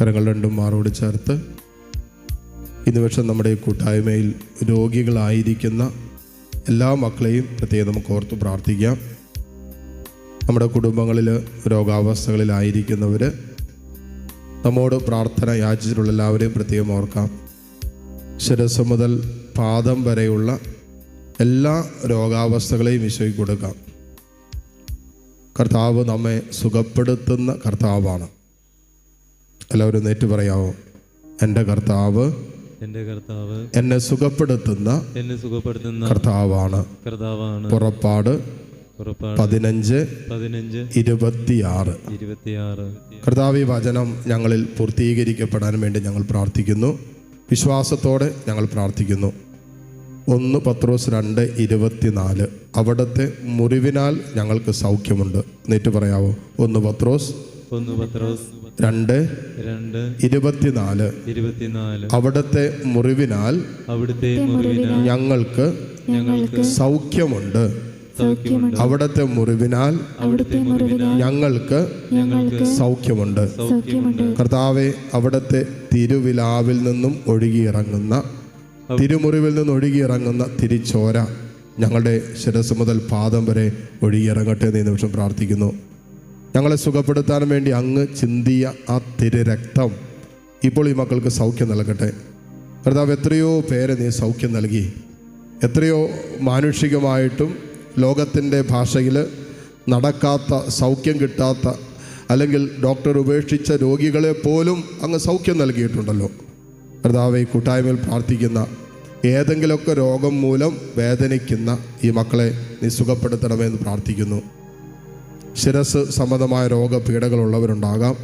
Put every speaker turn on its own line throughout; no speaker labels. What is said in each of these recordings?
കരങ്ങൾ രണ്ടും മാറോട് ചേർത്ത് ഇന്ന് പക്ഷെ നമ്മുടെ കൂട്ടായ്മയിൽ രോഗികളായിരിക്കുന്ന എല്ലാ മക്കളെയും പ്രത്യേകം നമുക്ക് ഓർത്ത് പ്രാർത്ഥിക്കാം. നമ്മുടെ കുടുംബങ്ങളിൽ രോഗാവസ്ഥകളിലായിരിക്കുന്നവർ നമ്മോട് പ്രാർത്ഥന യാചിച്ചിട്ടുള്ള എല്ലാവരെയും പ്രത്യേകം ഓർക്കാം. ശിരസ് മുതൽ പാദം വരെയുള്ള എല്ലാ രോഗാവസ്ഥകളെയും ഈശോയ്ക്ക് കൊടുക്കാം. കർത്താവ് നമ്മെ സുഖപ്പെടുത്തുന്ന കർത്താവാണ്. എല്ലാവരും നേറ്റ് പറയാമോ? എന്റെ കർത്താവ്
എന്റെ കർത്താവ്
എന്നെ സുഖപ്പെടുത്തുന്ന
എന്നെ സുഖപ്പെടുത്തുന്ന
കർത്താവാണ്.
കർത്താവാണ്.
പുറപ്പാട് പതിനഞ്ച്
പതിനഞ്ച്
ഇരുപത്തിയാറ്.
ഇരുപത്തിയാറ്.
കർത്താവ് വചനം ഞങ്ങളിൽ പൂർത്തീകരിക്കപ്പെടാൻ വേണ്ടി ഞങ്ങൾ പ്രാർത്ഥിക്കുന്നു. വിശ്വാസത്തോടെ ഞങ്ങൾ പ്രാർത്ഥിക്കുന്നു. ഒന്ന് പത്രോസ് രണ്ട് ഇരുപത്തിനാല്. അവിടുത്തെ മുറിവിനാൽ ഞങ്ങൾക്ക് സൗഖ്യമുണ്ട്. നേറ്റ് പറയാവോ ഒന്ന് പത്രോസ്
ഒന്ന് പത്രോസ്.
രണ്ട്
രണ്ട്
ഇരുപത്തിനാല്.
ഇരുപത്തിനാല്.
അവിടുത്തെ മുറിവിനാൽ
അവിടുത്തെ മുറിവിനാൽ
ഞങ്ങൾക്ക്
ഞങ്ങൾക്ക്
സൗഖ്യമുണ്ട്. അവിടത്തെ മുറിവിനാൽ
അവിടുത്തെ
ഞങ്ങൾക്ക്
ഞങ്ങൾക്ക്
സൗഖ്യമുണ്ട്.
സൗഖ്യമുണ്ട്.
കർത്താവെ അവിടുത്തെ തിരുവിലാവിൽ നിന്നും ഒഴുകിയിറങ്ങുന്ന തിരുമുറിവിൽ നിന്ന് ഒഴുകിയിറങ്ങുന്ന തിരിച്ചോര ഞങ്ങളുടെ ശിരസ് മുതൽ പാദം വരെ ഒഴുകിയിറങ്ങട്ടെ എന്ന് ഈ നിമിഷം പ്രാർത്ഥിക്കുന്നു. ഞങ്ങളെ സുഖപ്പെടുത്താൻ വേണ്ടി അങ്ങ് ചിന്തിയ ആ തിരുരക്തം ഇപ്പോൾ ഈ മക്കൾക്ക് സൗഖ്യം നൽകട്ടെ. കർത്താവ് എത്രയോ പേരെ നീ സൗഖ്യം നൽകി. എത്രയോ മാനുഷികമായിട്ടും ലോകത്തിന്റെ ഭാഷയിൽ നടക്കാത്ത സൗഖ്യം കിട്ടാത്ത അല്ലെങ്കിൽ ഡോക്ടർ ഉപേക്ഷിച്ച രോഗികളെ പോലും അങ്ങ് സൗഖ്യം നൽകിയിട്ടുണ്ടല്ലോ. കർത്താവ് ഈ കൂട്ടായ്മയിൽ പ്രാർത്ഥിക്കുന്ന ഏതെങ്കിലുമൊക്കെ രോഗം മൂലം വേദനിക്കുന്ന ഈ മക്കളെ നീ സുഖപ്പെടുത്തണമെന്ന് പ്രാർത്ഥിക്കുന്നു. ശിരസ് സംബന്ധമായ രോഗപീഠകളുള്ളവരുണ്ടാകാം.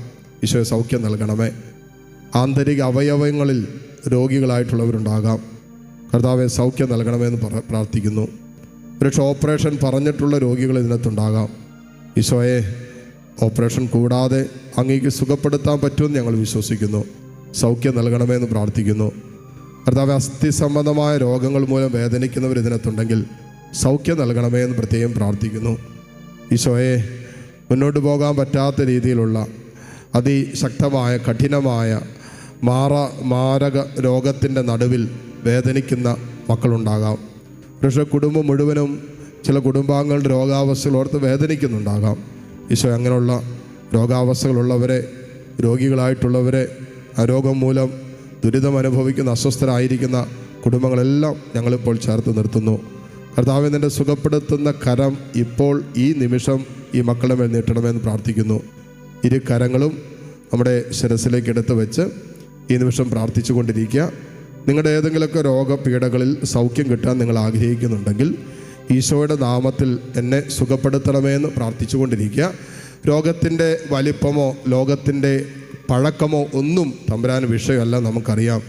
ഈശോയെ സൗഖ്യം നൽകണമേ. ആന്തരിക അവയവങ്ങളിൽ രോഗികളായിട്ടുള്ളവരുണ്ടാകാം. കർത്താവെ സൗഖ്യം നൽകണമെന്ന് പറ പ്രാർത്ഥിക്കുന്നു. ഒരു ഓപ്പറേഷൻ പറഞ്ഞിട്ടുള്ള രോഗികൾ ഇതിനകത്തുണ്ടാകാം. ഈശോയെ ഓപ്പറേഷൻ കൂടാതെ അങ്ങേക്ക് സുഖപ്പെടുത്താൻ പറ്റുമെന്ന് ഞങ്ങൾ വിശ്വസിക്കുന്നു. സൗഖ്യം നൽകണമെന്ന് പ്രാർത്ഥിക്കുന്നു. കർത്താവ് അസ്ഥി സംബന്ധമായ രോഗങ്ങൾ മൂലം വേദനിക്കുന്നവർ ഇതിനകത്തുണ്ടെങ്കിൽ സൗഖ്യം നൽകണമേ എന്ന് പ്രത്യേകം പ്രാർത്ഥിക്കുന്നു. ഈശോയെ മുന്നോട്ട് പോകാൻ പറ്റാത്ത രീതിയിലുള്ള അതിശക്തമായ കഠിനമായ മാറ മാരക രോഗത്തിന്റെ നടുവിൽ വേദനിക്കുന്ന മക്കളുണ്ടാകാം. പക്ഷേ കുടുംബം മുഴുവനും ചില കുടുംബാംഗങ്ങളുടെ രോഗാവസ്ഥകൾ ഓർത്ത് വേദനിക്കുന്നുണ്ടാകാം. ഈശോ അങ്ങനെയുള്ള രോഗാവസ്ഥകളുള്ളവരെ രോഗികളായിട്ടുള്ളവരെ ആ രോഗം മൂലം ദുരിതം അനുഭവിക്കുന്ന അസ്വസ്ഥരായിരിക്കുന്ന കുടുംബങ്ങളെല്ലാം ഞങ്ങളിപ്പോൾ ചേർത്ത് നിർത്തുന്നു. കർത്താവ് നിന്റെ സുഖപ്പെടുത്തുന്ന കരം ഇപ്പോൾ ഈ നിമിഷം ഈ മക്കളെ മേൽ നീട്ടണമെന്ന് പ്രാർത്ഥിക്കുന്നു. ഇരു കരങ്ങളും നമ്മുടെ ശിരസിലേക്ക് എടുത്ത് വെച്ച് ഈ നിമിഷം പ്രാർത്ഥിച്ചു കൊണ്ടിരിക്കുക നിങ്ങളുടെ ഏതെങ്കിലുമൊക്കെ രോഗപീഠകളിൽ സൗഖ്യം കിട്ടാൻ നിങ്ങൾ ആഗ്രഹിക്കുന്നുണ്ടെങ്കിൽ ഈശോയുടെ നാമത്തിൽ എന്നെ സുഖപ്പെടുത്തണമെന്ന് പ്രാർത്ഥിച്ചു കൊണ്ടിരിക്കുക രോഗത്തിന്റെ വലിപ്പമോ ലോകത്തിന്റെ പഴക്കമോ ഒന്നും തമ്പരാൻ വിഷയമല്ല നമുക്കറിയാം.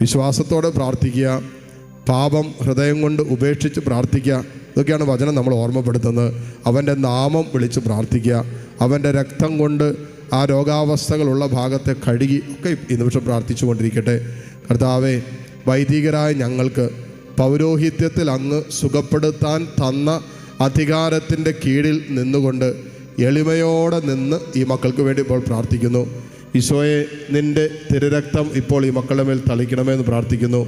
വിശ്വാസത്തോടെ പ്രാർത്ഥിക്കുക. പാപം ഹൃദയം കൊണ്ട് ഉപേക്ഷിച്ച് പ്രാർത്ഥിക്കുക. ഇതൊക്കെയാണ് വചനം നമ്മൾ ഓർമ്മപ്പെടുത്തുന്നത്. അവന്റെ നാമം വിളിച്ച് പ്രാർത്ഥിക്കുക. അവന്റെ രക്തം കൊണ്ട് ആ രോഗാവസ്ഥകളുള്ള ഭാഗത്തെ കഴുകി ഒക്കെ ഈ നിമിഷം പ്രാർത്ഥിച്ചുകൊണ്ടിരിക്കട്ടെ. കർത്താവെ വൈദികരായ ഞങ്ങൾക്ക് പൗരോഹിത്യത്തിൽ അങ്ങ് സുഖപ്പെടുത്താൻ തന്ന അധികാരത്തിന്റെ കീഴിൽ നിന്നുകൊണ്ട് എളിമയോടെ നിന്ന് ഈ മക്കൾക്ക് വേണ്ടി ഇപ്പോൾ പ്രാർത്ഥിക്കുന്നു. ഈശോയെ നിന്റെ തിരുരക്തം ഇപ്പോൾ ഈ മക്കളുടെ മേൽ തളിക്കണമെന്ന് പ്രാർത്ഥിക്കുന്നു.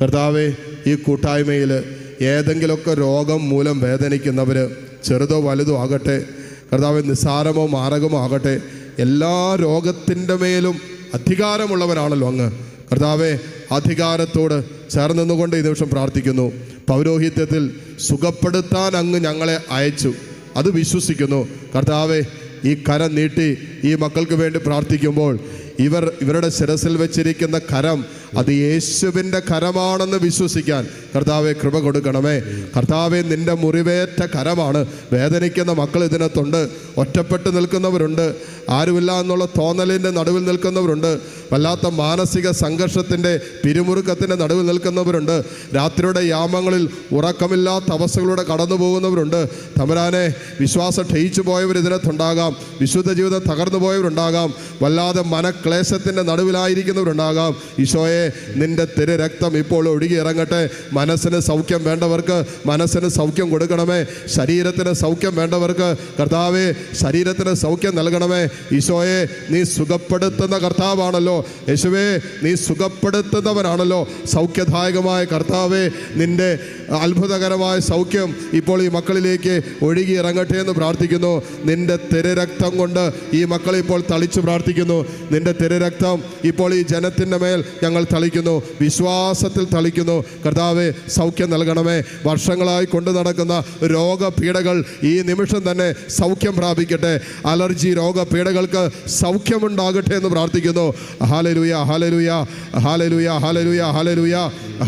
കർത്താവെ ഈ കൂട്ടായ്മയിൽ ഏതെങ്കിലുമൊക്കെ രോഗം മൂലം വേദനിക്കുന്നവർ ചെറുതോ വലുതോ ആകട്ടെ കർത്താവ് നിസ്സാരമോ മാരകമോ ആകട്ടെ എല്ലാ രോഗത്തിന്റെ മേലും അധികാരമുള്ളവരാണല്ലോ അങ്ങ്. കർത്താവെ അധികാരത്തോട് ചേർന്ന് നിന്നുകൊണ്ട് ഈ ദിവസം പ്രാർത്ഥിക്കുന്നു. പൗരോഹിത്യത്തിൽ സുഖപ്പെടുത്താൻ അങ്ങ് ഞങ്ങളെ അയച്ചു. അത് വിശ്വസിക്കുന്നു. കർത്താവെ ഈ കരം നീട്ടി ഈ മക്കൾക്ക് വേണ്ടി പ്രാർത്ഥിക്കുമ്പോൾ ഇവർ ഇവരുടെ ശിരസിൽ വെച്ചിരിക്കുന്ന കരം അത് യേശുവിന്റെ കരമാണെന്ന് വിശ്വസിക്കാൻ കർത്താവെ കൃപ കൊടുക്കണമേ. കർത്താവെ നിന്റെ മുറിവേറ്റ കരമാണ്. വേദനിക്കുന്ന മക്കൾ ഇതിനകത്തുണ്ട്. ഒറ്റപ്പെട്ട് നിൽക്കുന്നവരുണ്ട്. ആരുമില്ല എന്നുള്ള തോന്നലിന്റെ നടുവിൽ നിൽക്കുന്നവരുണ്ട്. വല്ലാത്ത മാനസിക സംഘർഷത്തിന്റെ പിരിമുറുക്കത്തിന്റെ നടുവിൽ നിൽക്കുന്നവരുണ്ട്. രാത്രിയുടെ യാമങ്ങളിൽ ഉറക്കമില്ലാത്ത അവസ്ഥകളിലൂടെ കടന്നു പോകുന്നവരുണ്ട്. തമരാനെ വിശ്വാസം ക്ഷയിച്ചു പോയവർ ഇതിനകത്തുണ്ടാകാം. വിശുദ്ധ ജീവിതം തകർന്നു പോയവരുണ്ടാകാം. വല്ലാതെ മനക്ലേശത്തിന്റെ നടുവിലായിരിക്കുന്നവരുണ്ടാകാം. ഈശോയെ നിന്റെ തിരു രക്തം ഇപ്പോൾ ഒഴുകി ഇറങ്ങട്ടെ. മനസ്സിന് സൗഖ്യം വേണ്ടവർക്ക് മനസ്സിന് സൗഖ്യം കൊടുക്കണമേ. ശരീരത്തിന് സൗഖ്യം വേണ്ടവർക്ക് കർത്താവേ ശരീരത്തിന് സൗഖ്യം നൽകണമേ. ഈശോയെ നീ സുഖപ്പെടുത്തുന്ന കർത്താവാണല്ലോ. യേശുവേ നീ സുഖപ്പെടുത്തുന്നവനാണല്ലോ. സൗഖ്യദായകമായ കർത്താവേ നിന്റെ അത്ഭുതകരമായ സൗഖ്യം ഇപ്പോൾ ഈ മക്കളിലേക്ക് ഒഴുകി ഇറങ്ങട്ടെ എന്ന് പ്രാർത്ഥിക്കുന്നു. നിന്റെ തിരരക്തം കൊണ്ട് ഈ മക്കളിപ്പോൾ തളിച്ച് പ്രാർത്ഥിക്കുന്നു. നിന്റെ തിരരക്തം ഇപ്പോൾ ഈ ജനത്തിന്റെ മേൽ ഞങ്ങൾ തളിക്കുന്നു. വിശ്വാസത്തിൽ തളിക്കുന്നു. കർത്താവെ സൗഖ്യം നൽകണമേ. വർഷങ്ങളായി കൊണ്ടു നടക്കുന്ന രോഗപീഠകൾ ഈ നിമിഷം തന്നെ സൗഖ്യം പ്രാപിക്കട്ടെ. അലർജി രോഗപീഠകൾക്ക് സൗഖ്യമുണ്ടാകട്ടെ എന്ന് പ്രാർത്ഥിക്കുന്നു. Hallelujah hallelujah hallelujah hallelujah hallelujah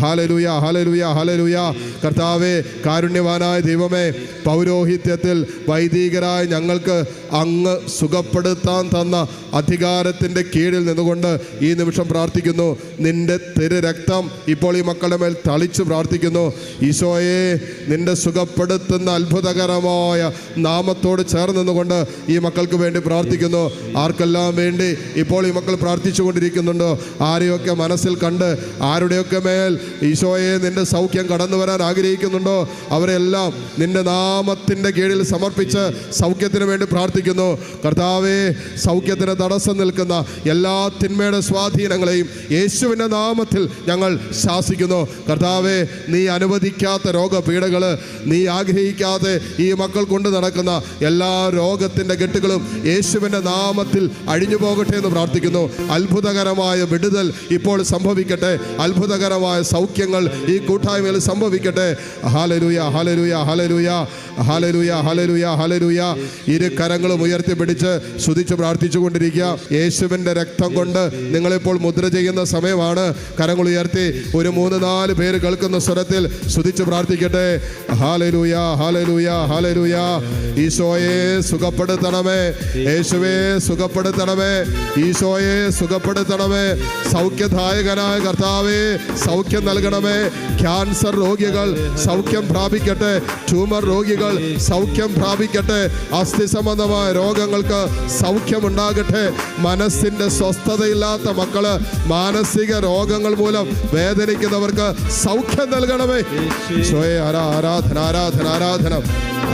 hallelujah hallelujah ഹാലലുയ കർത്താവെ കാരുണ്യവാനായ ദൈവമേ പൗരോഹിത്യത്തിൽ വൈദികരായ ഞങ്ങൾക്ക് അങ്ങ് സുഖപ്പെടുത്താൻ തന്ന അധികാരത്തിന്റെ കീഴിൽ നിന്നുകൊണ്ട് ഈ നിമിഷം പ്രാർത്ഥിക്കുന്നു. നിന്റെ തെരു രക്തം ഇപ്പോൾ ഈ മക്കളുടെ മേൽ തളിച്ച് പ്രാർത്ഥിക്കുന്നു. ഈശോയെ നിന്റെ സുഖപ്പെടുത്തുന്ന അത്ഭുതകരമായ നാമത്തോട് ചേർന്ന് നിന്നുകൊണ്ട് ഈ മക്കൾക്ക് വേണ്ടി പ്രാർത്ഥിക്കുന്നു. ആർക്കെല്ലാം വേണ്ടി ഇപ്പോൾ ഈ മക്കൾ പ്രാർത്ഥിച്ചുകൊണ്ടിരിക്കുന്നുണ്ടോ? ആരെയൊക്കെ മനസ്സിൽ കണ്ട് ആരുടെയൊക്കെ മേൽ ഈശോയെ നിന്റെ സൗഖ്യം കടന്നു വരാൻ ആഗ്രഹിക്കുന്നുണ്ടോ? അവരെല്ലാം നിന്റെ നാമത്തിന്റെ കീഴിൽ സമർപ്പിച്ച് സൗഖ്യത്തിന് വേണ്ടി പ്രാർത്ഥിക്കുന്നു. കർത്താവേ സൗഖ്യത്തിന് തടസ്സം നിൽക്കുന്ന എല്ലാ തിന്മയുടെ സ്വാധീനങ്ങളെയും യേശുവിന്റെ നാമത്തിൽ ഞങ്ങൾ ശാസിക്കുന്നു. കർത്താവേ നീ അനുവദിക്കാത്ത രോഗപീഠകൾ നീ ആഗ്രഹിക്കാതെ ഈ മക്കൾ കൊണ്ട് നടക്കുന്ന എല്ലാ രോഗത്തിന്റെ കെട്ടുകളും യേശുവിന്റെ നാമത്തിൽ അഴിഞ്ഞു പോകട്ടെ എന്ന് പ്രാർത്ഥിക്കുന്നു. അത്ഭുതകരമായ വിടുതൽ ഇപ്പോൾ സംഭവിക്കട്ടെ. അത്ഭുതകരമായ സൗഖ്യങ്ങൾ ഈ കൂട്ടായ്മയിൽ സംഭവിക്കട്ടെ. Hallelujah hallelujah hallelujah hallelujah hallelujah hallelujah ഇരു കരങ്ങളും ഉയർത്തിപ്പിടിച്ച് സ്തുതിച്ച് പ്രാർത്ഥിച്ചു കൊണ്ടിരിക്കുക യേശുവിന്റെ രക്തം കൊണ്ട് നിങ്ങളിപ്പോൾ മുദ്ര ചെയ്യുന്ന സമയമാണ്. കരങ്ങൾ ഉയർത്തി ഒരു മൂന്ന് നാല് പേര് കേൾക്കുന്ന സ്വരത്തിൽ സ്തുതിച്ച് പ്രാർത്ഥിക്കട്ടെ. ഹാലരൂയ ഹാലരൂയ ഹാലരൂയ ഈശോയെ സുഖപ്പെടുത്തണമേ. യേശുവേ സുഖപ്പെടുത്തണമേ. ഈശോയെ സുഖപ്പെടുത്തണമേ. സൗഖ്യദായകനായ കർത്താവേ സൗഖ്യം നൽകണമേ. ക്യാൻസർ രോഗികൾ സൗഖ്യം പ്രാപിക്കട്ടെ. ട്യൂമർ രോഗികൾ സൗഖ്യം പ്രാപിക്കട്ടെ. അസ്ഥി സംബന്ധമായ രോഗങ്ങൾക്ക് സൗഖ്യമുണ്ടാകട്ടെ. മനസ്സിന്റെ സ്വസ്ഥതയില്ലാത്ത മക്കൾ മാനസിക രോഗങ്ങൾ മൂലം വേദനിക്കുന്നവർക്ക് സൗഖ്യം നൽകണമേ. സ്വയ ആരാധന ആരാധന ആരാധന.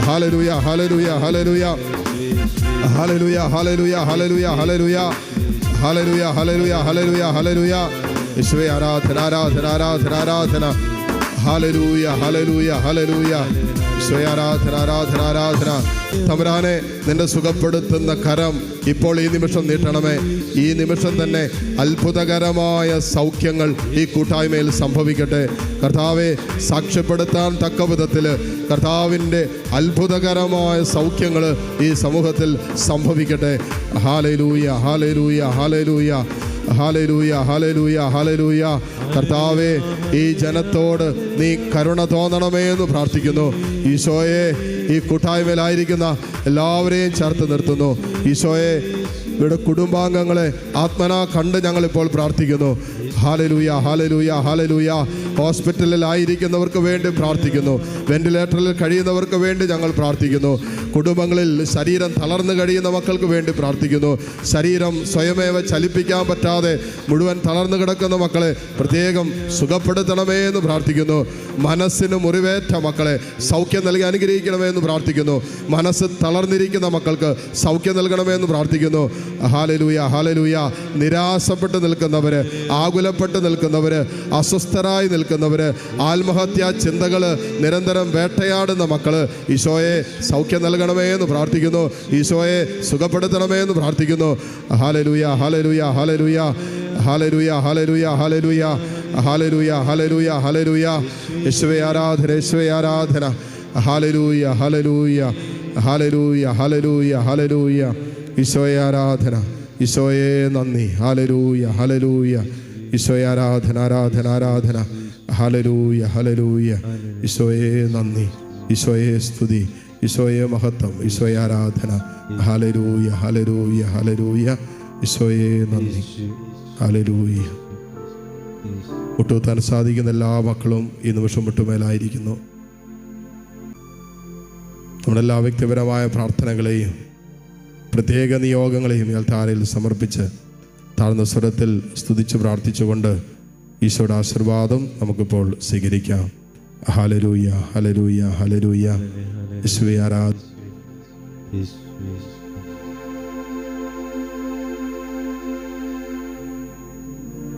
ഹാലലുയ hallelujah hallelujah hallelujah hallelujah hallelujah hallelujah hallelujah hallelujah hallelujah hallelujah യേശുവേ ആരാധന ആരാധന ആരാധന ആരാധന. ഹാലലൂയ ഹാലലൂയ ഹാലലൂയ യേശുവെ ആരാധന ആരാധന ആരാധന. തമരാനെ നിന്റെ സുഖപ്പെടുത്തുന്ന കരം ഇപ്പോൾ ഈ നിമിഷം നീട്ടണമേ. ഈ നിമിഷം തന്നെ അത്ഭുതകരമായ സൗഖ്യങ്ങൾ ഈ കൂട്ടായ്മയിൽ സംഭവിക്കട്ടെ. കർത്താവെ സാക്ഷ്യപ്പെടുത്താൻ തക്ക വിധത്തിൽ കർത്താവിന്റെ അത്ഭുതകരമായ സൗഖ്യങ്ങൾ ഈ സമൂഹത്തിൽ സംഭവിക്കട്ടെ. Hallelujah hallelujah hallelujah hallelujah hallelujah hallelujah കർത്താവേ ഈ ജനത്തോട് നീ കരുണ തോന്നണമേ എന്ന് പ്രാർത്ഥിക്കുന്നു. ഈശോയെ ഈ കൂട്ടായ്മയിലായിരിക്കുന്ന എല്ലാവരെയും ചേർത്ത് നിർത്തുന്നു. ഈശോയെ ഇവിടെ കുടുംബാംഗങ്ങളെ ആത്മനാ കണ്ട് ഞങ്ങളിപ്പോൾ പ്രാർത്ഥിക്കുന്നു. ഹാലലൂയ ഹാലലൂയ ഹാലലൂയ ഹോസ്പിറ്റലിലായിരിക്കുന്നവർക്ക് വേണ്ടി പ്രാർത്ഥിക്കുന്നു. വെന്റിലേറ്ററിൽ കഴിയുന്നവർക്ക് വേണ്ടി ഞങ്ങൾ പ്രാർത്ഥിക്കുന്നു. കുടുംബങ്ങളിൽ ശരീരം തളർന്നു കഴിയുന്ന മക്കൾക്ക് വേണ്ടി പ്രാർത്ഥിക്കുന്നു. ശരീരം സ്വയമേവ ചലിപ്പിക്കാൻ പറ്റാതെ മുഴുവൻ തളർന്നു കിടക്കുന്ന മക്കളെ പ്രത്യേകം സുഖപ്പെടുത്തണമേ എന്ന് പ്രാർത്ഥിക്കുന്നു. മനസ്സിന് മുറിവേറ്റ മക്കളെ സൗഖ്യം നൽകി അനുഗ്രഹിക്കണമേ എന്ന് പ്രാർത്ഥിക്കുന്നു. മനസ്സ് തളർന്നിരിക്കുന്ന മക്കൾക്ക് സൗഖ്യം നൽകണമേ എന്ന് പ്രാർത്ഥിക്കുന്നു. ഹാലലൂയ ഹാലലൂയ നിരാശപ്പെട്ട് നിൽക്കുന്നവര് ആകുലപ്പെട്ട് നിൽക്കുന്നവര് അസ്വസ്ഥരായി നിൽക്കുന്നവര് ആത്മഹത്യാ ചിന്തകൾ നിരന്തരം വേട്ടയാടുന്ന മക്കൾ ഈശോയെ സൗഖ്യം നൽകണമേ എന്ന് പ്രാർത്ഥിക്കുന്നു ഈശോയെ സുഖപ്പെടുത്തണമേ എന്ന് പ്രാർത്ഥിക്കുന്നു hallelujah hallelujah hallelujah hallelujah hallelujah hallelujah hallelujah hallelujah hallelujah യേശുവേ ആരാധന യേശുവേ ആരാധന hallelujah hallelujah hallelujah hallelujah hallelujah ഈശോയെ ആരാധന ഈശോയെ നന്ദി ഹാലലൂയ ഹാലലൂയ ഈശോയെ ആരാധന ആരാധന ആരാധന ഹാലലൂയ ഹലരൂയ ഈശോയെ നന്ദി. ഈശോയെ സ്തുതി. ഈശോയെ മഹത്വം. ഈശോയെ ആരാധന. ഹലരൂയ ഹലരൂയ ഹലരൂയ ഈശോയെ നന്ദി. ഹലരൂയ ഒട്ടുത്താൻ സാധിക്കുന്ന എല്ലാ മക്കളും ഈ നിമിഷം മുട്ടുമേലായിരിക്കുന്നു നമ്മുടെ എല്ലാ വ്യക്തിപരമായ പ്രാർത്ഥനകളെയും പ്രത്യേക നിയോഗങ്ങളെയും ഞാൻ താരയിൽ സമർപ്പിച്ച് താഴ്ന്ന സ്വരത്തിൽ സ്തുതിച്ച് പ്രാർത്ഥിച്ചുകൊണ്ട് ഈശോയുടെ ആശീർവാദം നമുക്കിപ്പോൾ സ്വീകരിക്കാം. ഹലരൂയ ഹലരൂയ ഹലരൂയ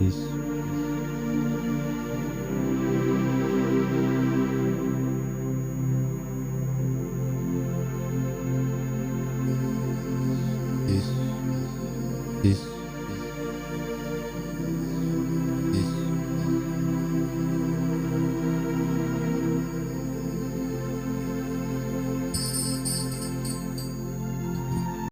യേശു,